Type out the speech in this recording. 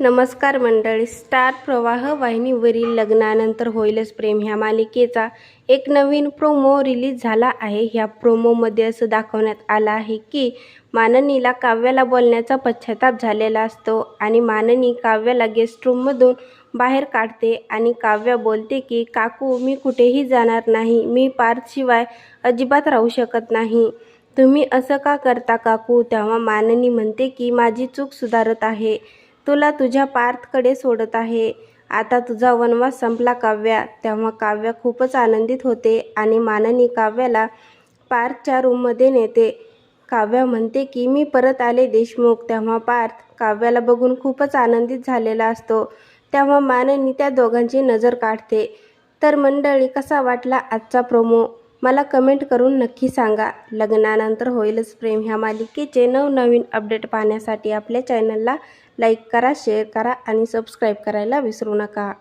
नमस्कार मंडळी. स्टार प्रवाह वाहिनीवरील लग्नानंतर होईलच प्रेम. ह्या मालिकेचा एक नवीन प्रोमो रिलीज झाला आहे. ह्या प्रोमोमध्ये असं दाखवण्यात आलं आहे की माननीला काव्याला बोलण्याचा पश्चाताप झालेला असतो आणि माननी काव्याला गेस्ट रूममधून बाहेर काढते आणि काव्या बोलते की काकू मी कुठेही जाणार नाही. मी पार्थशिवाय अजिबात राहू शकत नाही. तुम्ही असं का करता काकू? तेव्हा माननी म्हणते की माझी चूक सुधारत आहे. तुला तुझ्या पार्थकडे सोडत आहे. आता तुझा वनवास संपला काव्या. तेव्हा काव्या खूपच आनंदित होते आणि माननी काव्याला पार्थच्या रूममध्ये नेते. काव्या म्हणते की मी परत आले देशमुख. तेव्हा पार्थ काव्याला बघून खूपच आनंदित झालेला असतो. तेव्हा माननी त्या दोघांची नजर काढते. तर मंडळी कसा वाटला आजचा प्रोमो मला कमेंट करून नक्की सांगा. लग्नानंतर होईलच प्रेम ह्या मालिकेचे नवनवीन अपडेट पाहण्यासाठी आपल्या चॅनलला लाईक करा शेअर करा आणि सबस्क्राईब करायला विसरू नका.